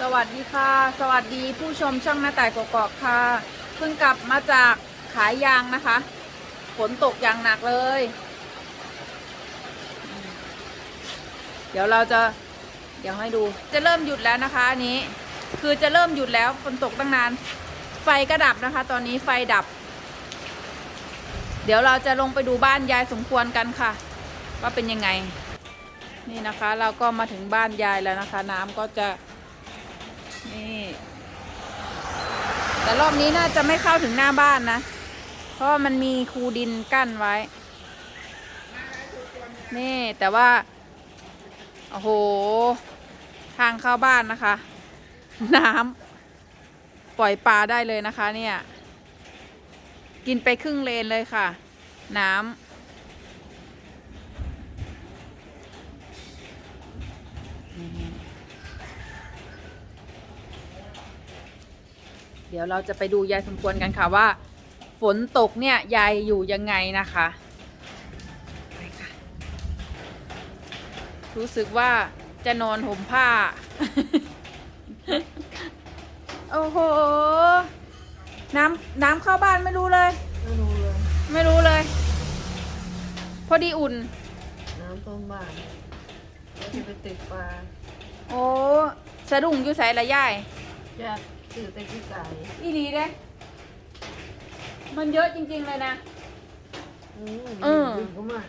สวัสดีค่ะ สวัสดีผู้ชมช่องหน้าต่ายกอกๆค่ะ เพิ่งกลับมาจากขายยางนะคะ ฝนตกอย่างหนักเลย เดี๋ยวเราจะ เดี๋ยวให้ดู จะเริ่มหยุดแล้วนะคะอันนี้ คือจะเริ่มหยุดแล้วฝนตกตั้งนาน ไฟก็ดับนะคะ ตอนนี้ไฟดับ เดี๋ยวเราจะลงไปดูบ้านยายสมควรกันค่ะ ว่าเป็นยังไง นี่นะคะ เราก็มาถึงบ้านยายแล้วนะคะ น้ำก็จะ นี่ แต่รอบนี้น่าจะไม่เข้าถึงหน้าบ้านนะ เพราะมันมีคูดินกั้นไว้ นี่แต่ว่า โอ้โห ทางเข้าบ้านนะคะ น้ำปล่อยปลาได้เลยนะคะเนี่ย กินไปครึ่งเลนเลยค่ะ น้ำ เดี๋ยวเราจะไปดูยายสมควรกันค่ะว่า ฝนตกเนี่ยยายอยู่ยังไงนะคะไปค่ะรู้สึกว่าจะนอนห่มผ้า โอ้โห น้ำน้ำเข้าบ้านไม่รู้เลย ไม่รู้เลย ไม่รู้เลย พอดีอุ่น น้ำต้นบ้านเราจะไปติดปลา โอ้สะดุ้งอยู่ใส่ละยายจะ ตื่นแต่กี่ไก่อีหลีเด้ มันเยอะจริง ๆ เลยนะอืมเออ ดึงเข้ามา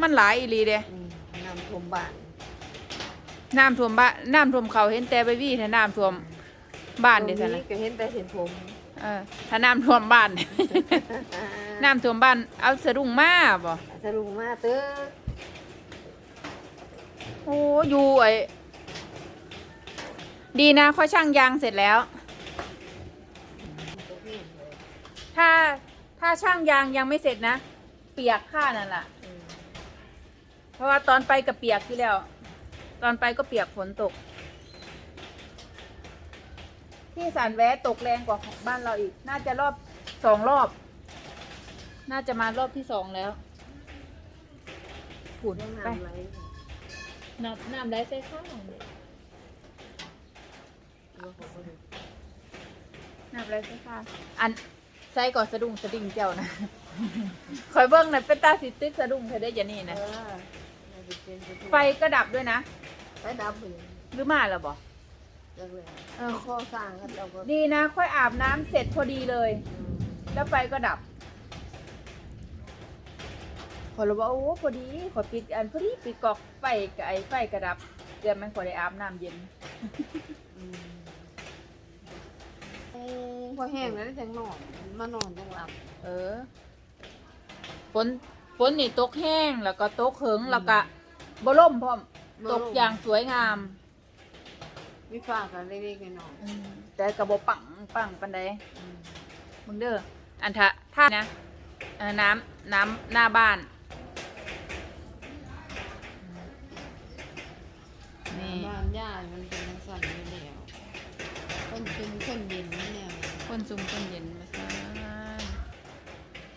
มันหลายอีหลีเด้ อืมน้ำท่วมบ้านน้ำท่วมบ้านน้ำท่วมเขาเห็นแต่ใบวี่ถ้าน้ำท่วมบ้านเดี๋ยวตรสังนนี้นะก็เห็นแต่เห็นผมเออถ้าน้ำท่วมบ้าน น้ำท่วมบ้านเอาสะดุ้งมาบ่ สรุปมาเตื้อโอ้อยู่ไอ้ ดีนะค่อยช่างยางเสร็จแล้ว ถ้าถ้าช่างยางยังไม่เสร็จนะ เปียกข้านั่นแหละเพราะว่าตอนไปกับเปียกที่แล้ว ตอนไปก็เปียกฝนตก ที่สารแวะตกแรงกว่าของบ้านเราอีก น่าจะรอบสองรอบ น่าจะมารอบที่สองแล้วผุนไปน้ำไหลน้ำน้ำได้ใส่ข้าว เราผมก็ดูน้ำได้ใส่ข้าวอันใส่ก่อนสะดุ้งสะดิ่งเจ้านะคอยเบิ้งหน่อยเป็นตาสิติดสะดุ้งเธอได้ยางนี่นะไฟก็ดับด้วยนะไฟดับหรือมาแล้วบ่จังเออข้อสร้างกันเราก็ดีนะ ค่อยอาบน้ำเสร็จพอดีเลย แล้วไฟก็ดับขอยเลยว่าโอ้พอดีขอปิดอันพอดีปิดกอกไฟกับไอ้ไฟกระดับเดี๋ยวมันขอได้อาบน้ำเย็น พอแห้งแล้วจังนอนมานอนจังหลับเออฝนฝนนี่ตกแห้งแล้วก็ตกเหิงแล้วก็บล่มพร้อมตกอย่างสวยงามมีฝากกันเล็กๆน้อยแต่กระบปังปังปันใดๆอืมมึงเด้ออันทะถ้านะเออน้ำน้ำหน้าบ้าน นี่บ้านย่ามันเป็นน้ำสั่นอยู่แล้วคนชุมคนเย็นนี่แนวนี้ คนซุ่มคนเย็นมาซะ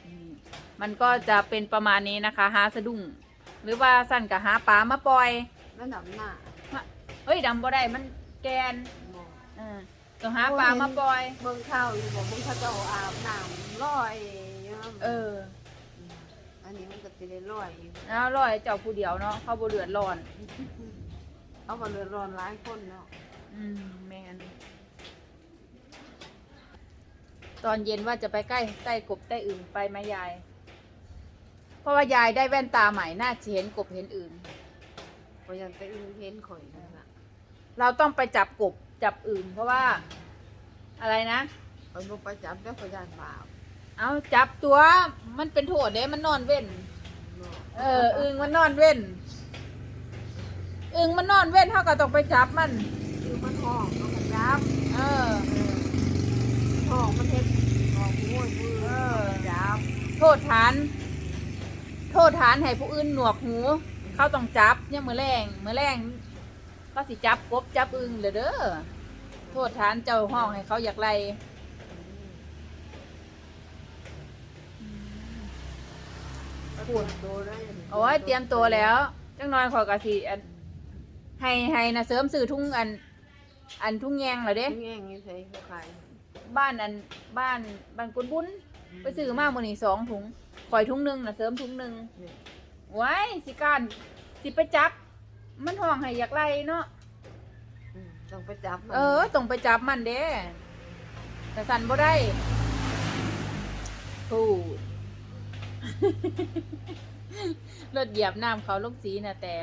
นี่มันก็จะเป็นประมาณนี้นะคะ หาสะดุ้งหรือว่าสั่นกับหาปลามาปล่อยแล้วดำหน้าเฮ้ยดำบ่ได้มันแกนบอกเออต้องหาปลามาปล่อยเบิ่งข้าวอยู่บอกเบิ่งเข้าเจ้าอาบน้ำลอยอยู่นะเออมอันนี้มันก็จะได้ลอยอยู่แล้วรอยเจ้าผู้เดียวเนาะเขาบ่เดือดร้อน เอามาเรือนร้อนหลายคนเนาะอืมแมน ตอนเย็นว่าจะไปใกล้ใกล้กบใต้อื่นไปไหมยาย เพราะว่ายายได้แว่นตาใหม่น่าจะเห็นกบเห็นอื่นพอยังไปอื่นเห็นข่อยนั่นน่ะเราต้องไปจับกบจับอื่น เพราะว่า อะไรนะข่อยบ่ไปจับแล้วข่อยย่านบาปเอาจับตัวมันเป็นโทษเด้มันนอนเว้น เนาะเอออึงมันนอนเว้นอึงมันนอนเว้นเท่ากับต้องไปจับมัน คือมันห้องเอาไปจับเออ ห้องมันเฮ็ดห้องโว้ยมือ เออจับโทษฐาน โทษฐานให้ผู้อื่นหนวกหู เขาต้องจับเนี่ยมือแรงมือแรงก็สิจับกบจับอึงเลยเด้อโทษฐานเจ้าห้องให้เขาอยากไล่ปวดตัวได้โอ้ยเตรียมตัวแล้วจังน้อยขอยกะสิอันให้ให้นะเสริมสื่อทุ่งอัน อันทุ่งแยงเหรอเด้แง่งนี่ใส่ขาย บ้านอันบ้านบ้านกุนบุญไปซื้อมามื้อนี้สองถุงข่อยถุงหนึงนะเสริมถุงหนึงนี่ไว้สิการสิไปจับ มันห้องให้อยากไล่เนาะอืมต้องไปจับมันเออต้องไปจับมันเด้แต่สันบ่ได้พูดรถเหยียบน้ำเขาลูกสีนะแต่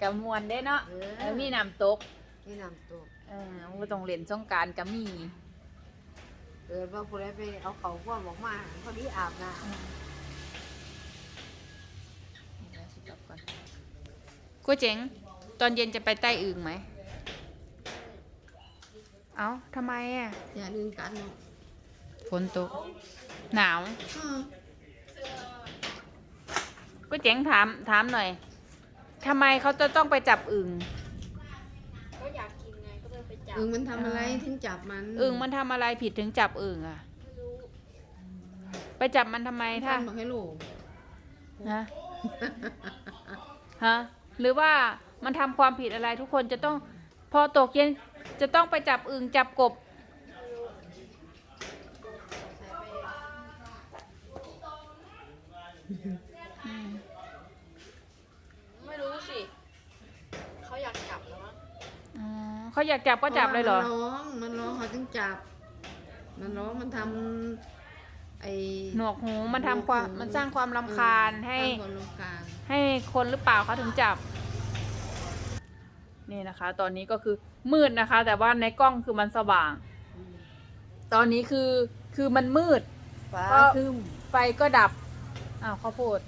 กับมวนเด้เนาะเอเอออมีน้ำตก นี่นำตัวเออมันก็ต้องเล่นสงกรารกับมีเออว่าผู้ใดไปเอาเขาพวกบอกมาพอดีอาบน้กูเจ๋ง ตอนเย็นจะไปใต้อึงไหม เอ้าทำไมอะำอย่าลืมกันเนาะฝนตก หนาว อืมกูเจ๋งถามถามหน่อยทำไมเขาจะต้องไปจับอึงก็ อยากกินไงก็เลยไปจับอึงมันทำอะไรถึงจับมันอึงมันทำอะไรผิดถึงจับอึงอะ ไม่รู้ไปจับมันทำไมถ้าทำบอกให้ลูกฮะ ฮะ หรือว่ามันทำความผิดอะไรทุกคนจะต้องพอตกเย็นจะต้องไปจับอึงจับกบอืม ไม่รู้สิเขาอยากจับแล้วมั้ง อ๋อ เขาอยากจับก็จับเลยเหรอ มันร้องมันร้องเขาถึงจับ มันร้องมันทำไอ้หนวกหูมันทำความหนวกหูมันสร้างความรำคาญให้ สร้างความรำคาญให้คนหรือเปล่าเขาถึงจับ นี่นะคะ ตอนนี้ก็คือมืดนะคะ แต่ว่าในกล้องคือมันสว่าง อืมตอนนี้คือคือมันมืด ฟ้าก็ ครึมไฟก็ดับ อ้าวข้าวโพด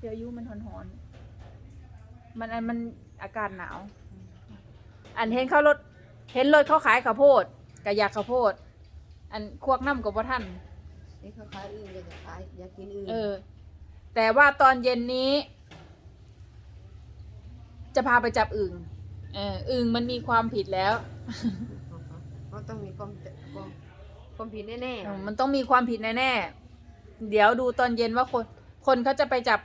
เดี๋ยวอายุมันหอนๆมันอันมันอากาศหนาว อันเห็นเขารถเห็นรถเขาขายข้าวโพดกะอยากข้าวโพด อันควกน้ำกับพ่ท่านนี่เขาขายอื่นอยากจะขายอยากกินอื่นเออ แต่ว่าตอนเย็นนี้ จะพาไปจับอึ่งเอออึ่งมันมีความผิดแล้วเขาต้องมีความความความผิดแน่เออมันต้องมีความผิดแน่ๆเดี๋ยวดูตอนเย็นว่าคน คนเขาจะไปจับ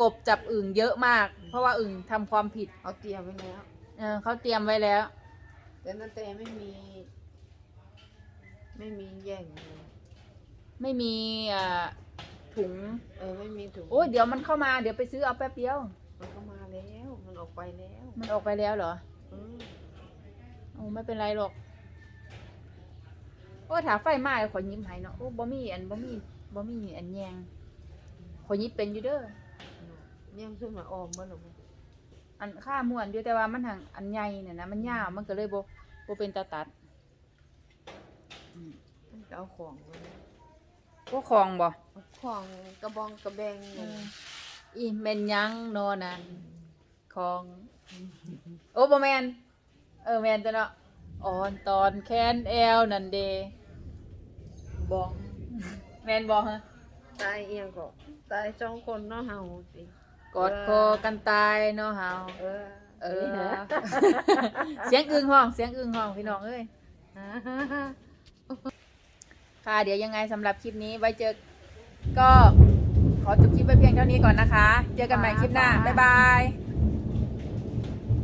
กบจับอึ่งเยอะมาก เพราะว่าอึ่งทำความผิดๆเอาเตรียมไว้แล้วเออเขาเตรียมไว้แล้ว แต่นั่นแต่ไม่มี ไม่มีแย่งเลยไม่มีอ่าถุง เออไม่มีถุงโอ้ยเดี๋ยวมันเข้ามาเดี๋ยวไปซื้อเอาแป๊บเดียว มันก็มาแล้วมันออกไปแล้วมันออกไปแล้วเหรออืมโอ้ไม่เป็นไรหรอก โอ้ถ้าไฟไหม้ขอยิ้มให้เนาะโอ้บ่มีอันบ่มีบ่มีอันแยงขอยิ้มเป็นอยู่เด้อ เนี่ยมันขึ้นมาออมบ่หรอ อันค่าม่วนอยู่แต่ว่ามันหังอันใหญ่เนี่ยนะมันยาวมันก็เลยบ่บ่เป็นตาตัดอืมมันก็เอาของมาก็ของบ่เอาของกระบองกระแบงเอเนี่ยออีแม่นหยังโนนั่นของ โอ้บ่แม่นเออแม่นจ้ะเนาะอ่อนตอนแค้นแอวนั่นเดบองแม่นบ่ฮะตายเอียงก็ตายสองคนเนาะเฮาสิ กอดคอกันตายเนาะเฮาเออ เออ เสียงอึ้งห้อง เสียงอึ้งห้องพี่น้องเอ้ยค่ะ เดี๋ยวยังไงสำหรับคลิปนี้ไว้เจอ ก็ขอจบคลิปไว้เพียงเท่านี้ก่อนนะคะ เจอกันใหม่คลิปหน้า บ๊ายบาย